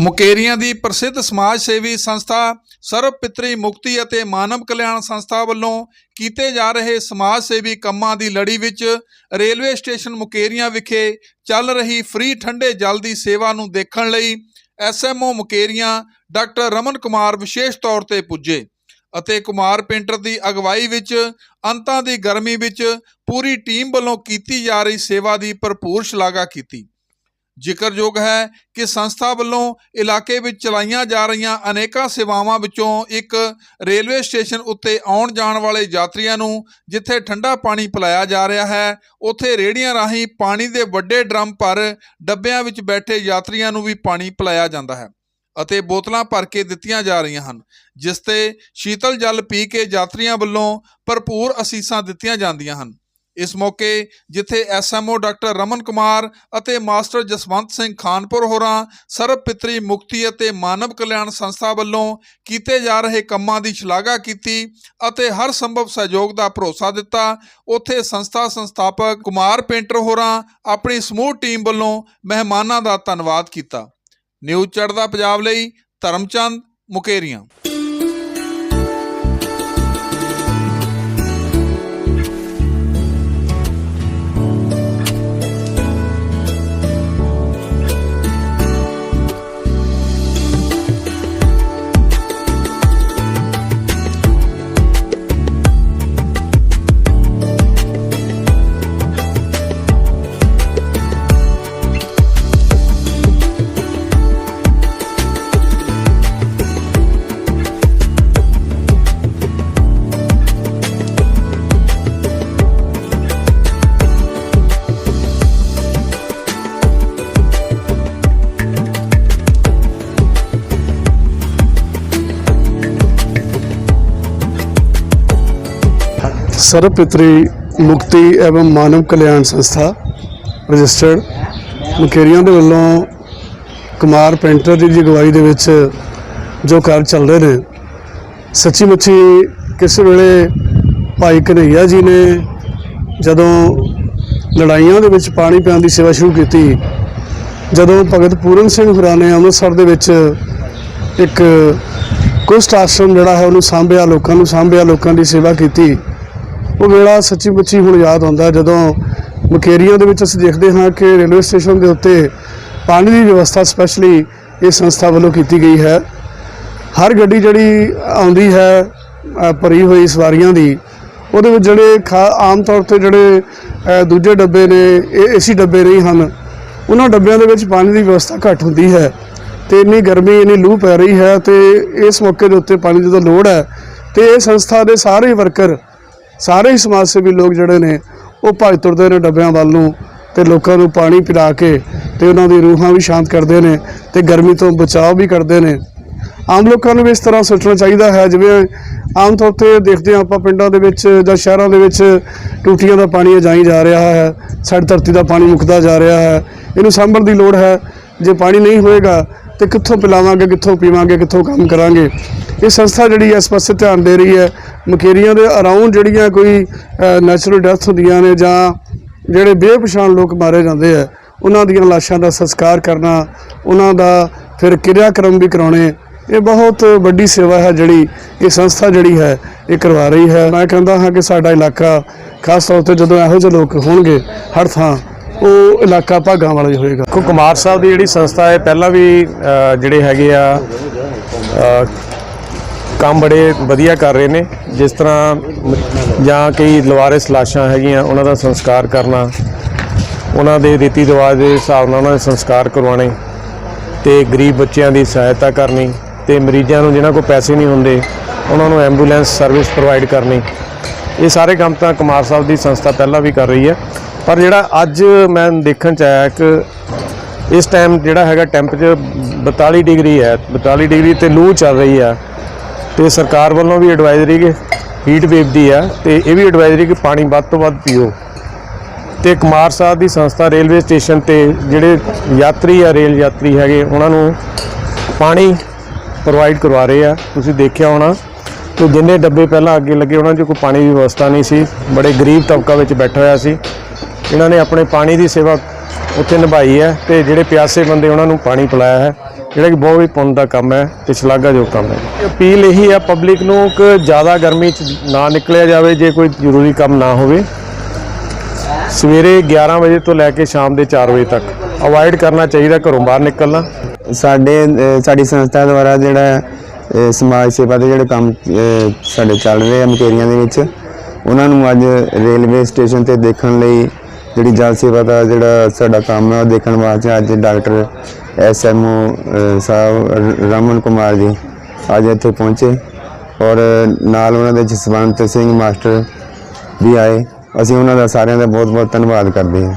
ਮੁਕੇਰੀਆਂ ਦੀ ਪ੍ਰਸਿੱਧ ਸਮਾਜ ਸੇਵੀ ਸੰਸਥਾ ਸਰਵ ਪਿਤਰੀ ਮੁਕਤੀ ਅਤੇ ਮਾਨਵ ਕਲਿਆਣ ਸੰਸਥਾ ਵੱਲੋਂ ਕੀਤੇ ਜਾ ਰਹੇ ਸਮਾਜ ਸੇਵੀ ਕੰਮਾਂ ਦੀ ਲੜੀ ਵਿੱਚ ਰੇਲਵੇ ਸਟੇਸ਼ਨ ਮੁਕੇਰੀਆਂ ਵਿਖੇ ਚੱਲ ਰਹੀ ਫ੍ਰੀ ਠੰਡੇ ਜਲ ਦੀ ਸੇਵਾ ਨੂੰ ਦੇਖਣ ਲਈ ਐਸਐਮਓ ਮੁਕੇਰੀਆਂ ਡਾਕਟਰ ਰਮਨ ਕੁਮਾਰ ਵਿਸ਼ੇਸ਼ ਤੌਰ ਤੇ ਪੁੱਜੇ ਅਤੇ ਕੁਮਾਰ ਪੇਂਟਰ ਦੀ ਅਗਵਾਈ ਵਿੱਚ, ਅੰਤਾਂ ਦੀ ਗਰਮੀ ਵਿੱਚ ਪੂਰੀ ਟੀਮ ਵੱਲੋਂ ਕੀਤੀ ਜਾ ਰਹੀ ਸੇਵਾ ਦੀ ਭਰਪੂਰ ਸ਼ਲਾਘਾ ਕੀਤੀ। ਜ਼ਿਕਰਯੋਗ ਹੈ ਕਿ ਸੰਸਥਾ ਵੱਲੋਂ ਇਲਾਕੇ ਵਿੱਚ ਚਲਾਈਆਂ ਜਾ ਰਹੀਆਂ ਅਨੇਕਾਂ ਸੇਵਾਵਾਂ ਵਿੱਚੋਂ ਇੱਕ ਰੇਲਵੇ ਸਟੇਸ਼ਨ ਉੱਤੇ ਆਉਣ ਜਾਣ ਵਾਲੇ ਯਾਤਰੀਆਂ ਨੂੰ ਜਿੱਥੇ ਠੰਡਾ ਪਾਣੀ ਪਿਲਾਇਆ ਜਾ ਰਿਹਾ ਹੈ, ਉੱਥੇ ਰੇਹੜੀਆਂ ਰਾਹੀਂ ਪਾਣੀ ਦੇ ਵੱਡੇ ਡਰਮ ਭਰ ਡੱਬਿਆਂ ਵਿੱਚ ਬੈਠੇ ਯਾਤਰੀਆਂ ਨੂੰ ਵੀ ਪਾਣੀ ਪਿਲਾਇਆ ਜਾਂਦਾ ਹੈ ਅਤੇ ਬੋਤਲਾਂ ਭਰ ਕੇ ਦਿੱਤੀਆਂ ਜਾ ਰਹੀਆਂ ਹਨ, ਜਿਸ ਤੇ ਸ਼ੀਤਲ ਜਲ ਪੀ ਕੇ ਯਾਤਰੀਆਂ ਵੱਲੋਂ ਭਰਪੂਰ ਅਸੀਸਾਂ ਦਿੱਤੀਆਂ ਜਾਂਦੀਆਂ ਹਨ। ਇਸ ਮੌਕੇ ਜਿੱਥੇ ਐਸਐਮਓ ਡਾਕਟਰ ਰਮਨ ਕੁਮਾਰ ਅਤੇ ਮਾਸਟਰ ਜਸਵੰਤ ਸਿੰਘ ਖਾਨਪੁਰ ਹੋਰਾਂ ਸਰਬ ਪਿਤਰੀ ਮੁਕਤੀ ਅਤੇ ਮਾਨਵ ਕਲਿਆਣ ਸੰਸਥਾ ਵੱਲੋਂ ਕੀਤੇ ਜਾ ਰਹੇ ਕੰਮਾਂ ਦੀ ਸ਼ਲਾਘਾ ਕੀਤੀ ਅਤੇ ਹਰ ਸੰਭਵ ਸਹਿਯੋਗ ਦਾ ਭਰੋਸਾ ਦਿੱਤਾ। ਉੱਥੇ ਸੰਸਥਾ ਸੰਸਥਾਪਕ ਕੁਮਾਰ ਪੇਂਟਰ ਹੋਰਾਂ ਆਪਣੀ ਸਮੂਹ ਟੀਮ ਵੱਲੋਂ ਮਹਿਮਾਨਾਂ ਦਾ ਧੰਨਵਾਦ ਕੀਤਾ। ਨਿਊਜ਼ ਚੜ੍ਹਦਾ ਪੰਜਾਬ ਲਈ ਧਰਮਚੰਦ ਮੁਕੇਰੀਆਂ। ਸਰਵ ਪਿਤਰੀ ਮੁਕਤੀ ਐਵੰ ਮਾਨਵ ਕਲਿਆਣ ਸੰਸਥਾ ਰਜਿਸਟਰਡ ਮੁਕੇਰੀਆਂ ਦੇ ਵੱਲੋਂ ਕੁਮਾਰ ਪੈਂਟਰ ਜੀ ਦੀ ਅਗਵਾਈ ਦੇ ਵਿੱਚ ਜੋ ਕਾਰਜ ਚੱਲ ਰਹੇ ਨੇ ਸੱਚੀ ਮੁੱਚੀ ਕਿਸ ਵੇਲੇ ਭਾਈ ਕਨਈਆ ਜੀ ਨੇ ਜਦੋਂ ਲੜਾਈਆਂ ਦੇ ਵਿੱਚ ਪਾਣੀ ਪਿਆਉਣ ਦੀ ਸੇਵਾ ਸ਼ੁਰੂ ਕੀਤੀ, ਜਦੋਂ ਭਗਤ ਪੂਰਨ ਸਿੰਘ ਹੁਰਾਂ ਨੇ ਅੰਮ੍ਰਿਤਸਰ ਦੇ ਵਿੱਚ ਇੱਕ ਕੁਸ਼ਟ ਆਸ਼ਰਮ ਜਿਹੜਾ ਹੈ ਉਹਨੂੰ ਸਾਂਭਿਆ, ਲੋਕਾਂ ਨੂੰ ਸਾਂਭਿਆ, ਲੋਕਾਂ ਦੀ ਸੇਵਾ ਕੀਤੀ ਉਹ ਵੇਲਾ ਸੱਚੀ ਮੁੱਚੀ ਹੁਣ ਯਾਦ ਆਉਂਦਾ ਜਦੋਂ ਮੁਕੇਰੀਆਂ ਦੇ ਵਿੱਚ ਅਸੀਂ ਦੇਖਦੇ ਹਾਂ ਕਿ ਰੇਲਵੇ ਸਟੇਸ਼ਨ ਦੇ ਉੱਤੇ ਪਾਣੀ ਦੀ ਵਿਵਸਥਾ ਸਪੈਸ਼ਲੀ ਇਹ ਸੰਸਥਾ ਵੱਲੋਂ ਕੀਤੀ ਗਈ ਹੈ। ਹਰ ਗੱਡੀ ਜਿਹੜੀ ਆਉਂਦੀ ਹੈ ਭਰੀ ਹੋਈ ਸਵਾਰੀਆਂ ਦੀ, ਉਹਦੇ ਵਿੱਚ ਜਿਹੜੇ ਖਾ- ਆਮ ਤੌਰ ਤੇ ਜਿਹੜੇ ਦੂਜੇ ਡੱਬੇ ਨੇ, ਇਹ ਏਸੀ ਡੱਬੇ ਨਹੀਂ ਹਨ। ਉਹਨਾਂ ਡੱਬਿਆਂ ਦੇ ਵਿੱਚ ਪਾਣੀ ਦੀ ਵਿਵਸਥਾ ਘੱਟ ਹੁੰਦੀ ਹੈ ਤੇ ਇੰਨੀ ਗਰਮੀ, ਇੰਨੀ ਲੂ ਪੈ ਰਹੀ ਹੈ ਤੇ ਇਸ ਮੌਕੇ ਦੇ ਉੱਤੇ ਪਾਣੀ ਦੀ ਤਾਂ ਲੋੜ ਹੈ ਤੇ ਇਹ ਸੰਸਥਾ ਦੇ ਸਾਰੇ ਵਰਕਰ ਸਾਰੇ ਹੀ ਸਮਾਜ ਸੇਵੀ ਲੋਕ ਜਿਹੜੇ ਨੇ, ਉਹ ਭੱਜ ਤੁਰਦੇ ਨੇ ਡੱਬਿਆਂ ਵੱਲ ਨੂੰ ਤੇ ਲੋਕਾਂ ਨੂੰ ਪਾਣੀ ਪਿਲਾ ਕੇ ਤੇ ਉਹਨਾਂ ਦੀ ਰੂਹਾਂ ਵੀ ਸ਼ਾਂਤ ਕਰਦੇ ਨੇ ਤੇ ਗਰਮੀ ਤੋਂ ਬਚਾਅ ਵੀ ਕਰਦੇ ਨੇ। ਆਮ ਲੋਕਾਂ ਨੂੰ ਵੀ ਇਸ ਤਰ੍ਹਾਂ ਸੋਚਣਾ ਚਾਹੀਦਾ ਹੈ, ਜਿਵੇਂ ਆਮ ਤੌਰ ਤੇ ਦੇਖਦੇ ਹਾਂ ਆਪਾਂ ਪਿੰਡਾਂ ਦੇ ਵਿੱਚ ਜਾਂ ਸ਼ਹਿਰਾਂ ਦੇ ਵਿੱਚ ਟੂਟੀਆਂ ਦਾ ਪਾਣੀ ਅਜਾਈ ਜਾ ਰਿਹਾ ਹੈ ਸਾਡੀ ਧਰਤੀ ਦਾ ਪਾਣੀ ਮੁੱਕਦਾ ਜਾ ਰਿਹਾ ਹੈ। ਇਹਨੂੰ ਸਾਂਭਣ ਦੀ ਲੋੜ ਹੈ। ਜੇ ਪਾਣੀ ਨਹੀਂ ਹੋਏਗਾ ਤੇ ਕਿੱਥੋਂ ਪਿਲਾਵਾਂਗੇ, ਕਿੱਥੋਂ ਪੀਵਾਂਗੇ, ਕਿੱਥੋਂ ਕੰਮ ਕਰਾਂਗੇ? ਇਹ ਸੰਸਥਾ ਜਿਹੜੀ ਇਸ ਪਾਸੇ ਧਿਆਨ ਦੇ ਰਹੀ ਹੈ, ਮਕੇਰੀਆਂ ਦੇ ਅਰਾਊਂਡ ਜਿਹੜੀਆਂ ਕੋਈ ਨੈਚੁਰਲ ਡੈਥ ਹੁੰਦੀਆਂ ਨੇ ਜਾਂ ਜਿਹੜੇ ਬੇਪਛਾਣ ਲੋਕ ਮਾਰੇ ਜਾਂਦੇ ਆ, ਉਹਨਾਂ ਦੀਆਂ ਲਾਸ਼ਾਂ ਦਾ ਸੰਸਕਾਰ ਕਰਨਾ, ਉਹਨਾਂ ਦਾ ਫਿਰ ਕਿਰਿਆਕਰਮ ਵੀ ਕਰਾਉਣੇ, ਇਹ ਬਹੁਤ ਵੱਡੀ ਸੇਵਾ ਹੈ ਜਿਹੜੀ, ਇਹ ਸੰਸਥਾ ਜਿਹੜੀ ਹੈ, ਇਹ ਕਰਵਾ ਰਹੀ ਹੈ। ਮੈਂ ਕਹਿੰਦਾ ਹਾਂ ਕਿ ਸਾਡਾ ਇਲਾਕਾ, ਖਾਸ ਤੌਰ ਤੇ ਜਦੋਂ ਇਹੋ ਜਿਹੇ ਲੋਕ ਹੋਣਗੇ, ਹਰ ਥਾਂ ਉਹ ਇਲਾਕਾ ਭਾਗਾਂ ਵਾਲਾ ਹੀ ਹੋਏਗਾ। ਕੋ ਕੁਮਾਰ ਸਾਹਿਬ ਦੀ ਜਿਹੜੀ ਸੰਸਥਾ ਹੈ, ਪਹਿਲਾਂ ਵੀ ਜਿਹੜੇ ਹੈਗੇ ਆ ਕੰਮ ਬੜੇ ਵਧੀਆ ਕਰ ਰਹੇ ਨੇ। ਜਿਸ ਤਰ੍ਹਾਂ ਜਾਂ ਕਈ ਲਵਾਰਿਸ ਲਾਸ਼ਾਂ ਹੈਗੀਆਂ, ਉਹਨਾਂ ਦਾ ਸੰਸਕਾਰ ਕਰਨਾ, ਉਹਨਾਂ ਦੇ ਰੀਤੀ ਰਿਵਾਜ ਦੇ ਹਿਸਾਬ ਨਾਲ ਉਹਨਾਂ ਦੇ ਸੰਸਕਾਰ ਕਰਵਾਉਣੇ, ਤੇ ਗਰੀਬ ਬੱਚਿਆਂ ਦੀ ਸਹਾਇਤਾ ਕਰਨੀ, ਤੇ ਮਰੀਜ਼ਾਂ ਨੂੰ ਜਿਨ੍ਹਾਂ ਕੋਲ ਪੈਸੇ ਨਹੀਂ ਹੁੰਦੇ, ਉਹਨਾਂ ਨੂੰ ਐਂਬੂਲੈਂਸ ਸਰਵਿਸ ਪ੍ਰੋਵਾਈਡ ਕਰਨੀ। ਇਹ ਸਾਰੇ ਕੰਮ ਤਾਂ ਕੁਮਾਰ ਸਾਹਿਬ ਦੀ ਸੰਸਥਾ ਪਹਿਲਾਂ ਵੀ ਕਰ ਰਹੀ ਹੈ। ਪਰ ਜਿਹੜਾ ਅੱਜ ਮੈਂ ਦੇਖਣ ਚ ਆਇਆ ਕਿ ਇਸ ਟਾਈਮ ਜਿਹੜਾ ਹੈਗਾ ਟੈਂਪਰੇਚਰ 42 ਡਿਗਰੀ ਹੈ 42 ਡਿਗਰੀ ਤੇ ਲੂ ਚੱਲ ਰਹੀ ਆ। ਤੇ ਸਰਕਾਰ ਵੱਲੋਂ ਵੀ ਐਡਵਾਈਜ਼ਰੀ ਕਿ ਹੀਟ ਵੇਵ ਦੀ ਆ, ਤੇ ਇਹ ਵੀ ਐਡਵਾਈਜ਼ਰੀ ਕਿ ਪਾਣੀ ਵੱਧ ਤੋਂ ਵੱਧ ਪੀਓ। ਤੇ ਕੁਮਾਰ ਸਾਹਿਬ ਦੀ ਸੰਸਥਾ ਰੇਲਵੇ ਸਟੇਸ਼ਨ ਤੇ ਜਿਹੜੇ ਯਾਤਰੀ ਆ, ਰੇਲ ਯਾਤਰੀ ਹੈਗੇ, ਉਹਨਾਂ ਨੂੰ ਪਾਣੀ ਪ੍ਰੋਵਾਈਡ ਕਰਵਾ ਰਹੇ ਆ। ਤੁਸੀਂ ਦੇਖਿਆ ਹੋਣਾ, ਤੇ ਜਿੰਨੇ ਡੱਬੇ ਪਹਿਲਾਂ ਅੱਗੇ ਲੱਗੇ, ਉਹਨਾਂ 'ਚ ਕੋਈ ਪਾਣੀ ਦੀ ਵਿਵਸਥਾ ਨਹੀਂ ਸੀ। ਬੜੇ ਗਰੀਬ ਤਬਕਾ ਵਿੱਚ ਬੈਠਾ ਹੋਇਆ ਸੀ। ਇਹਨਾਂ ਨੇ ਆਪਣੇ ਪਾਣੀ ਦੀ ਸੇਵਾ ਉੱਥੇ ਨਿਭਾਈ ਹੈ ਤੇ ਜਿਹੜੇ ਪਿਆਸੇ ਬੰਦੇ ਉਹਨਾਂ ਨੂੰ ਪਾਣੀ ਪਿਲਾਇਆ ਹੈ, ਜਿਹੜਾ ਕਿ ਬਹੁਤ ਹੀ ਪੁੰਨ ਦਾ ਕੰਮ ਹੈ ਤੇ ਸ਼ਲਾਘਾਯੋਗ ਕੰਮ ਹੈ। ਅਪੀਲ ਇਹੀ ਹੈ ਪਬਲਿਕ ਨੂੰ ਕਿ ਜ਼ਿਆਦਾ ਗਰਮੀ 'ਚ ਨਾ ਨਿਕਲਿਆ ਜਾਵੇ, ਜੇ ਕੋਈ ਜ਼ਰੂਰੀ ਕੰਮ ਨਾ ਹੋਵੇ। ਸਵੇਰੇ 11 ਵਜੇ ਤੋਂ ਲੈ ਕੇ ਸ਼ਾਮ ਦੇ 4 ਵਜੇ ਤੱਕ ਅਵਾਇਡ ਕਰਨਾ ਚਾਹੀਦਾ, ਘਰੋਂ ਬਾਹਰ ਨਿਕਲਣਾ। ਸਾਡੇ ਸਾਡੀ ਸੰਸਥਾ ਦੁਆਰਾ ਜਿਹੜਾ ਸਮਾਜ ਸੇਵਾ ਦੇ ਜਿਹੜੇ ਕੰਮ ਸਾਡੇ ਚੱਲ ਰਹੇ ਆ, ਮਕੇਰੀਆਂ ਦੇ ਵਿੱਚ, ਉਹਨਾਂ ਨੂੰ ਅੱਜ ਰੇਲਵੇ ਸਟੇਸ਼ਨ ਤੇ ਦੇਖਣ ਲਈ ਜਿਹੜੀ ਜਲ ਸੇਵਾ ਦਾ ਜਿਹੜਾ ਸਾਡਾ ਕੰਮ ਹੈ, ਉਹ ਦੇਖਣ ਵਾਸਤੇ ਅੱਜ ਡਾਕਟਰ ਐਸਐਮਓ ਸਾਹਿਬ ਰਮਨ ਕੁਮਾਰ ਜੀ ਅੱਜ ਇੱਥੇ ਪਹੁੰਚੇ ਔਰ ਨਾਲ ਉਹਨਾਂ ਦੇ ਜਸਵੰਤ ਸਿੰਘ ਮਾਸਟਰ ਵੀ ਆਏ। ਅਸੀਂ ਉਹਨਾਂ ਦਾ ਸਾਰਿਆਂ ਦਾ ਬਹੁਤ ਬਹੁਤ ਧੰਨਵਾਦ ਕਰਦੇ ਹਾਂ।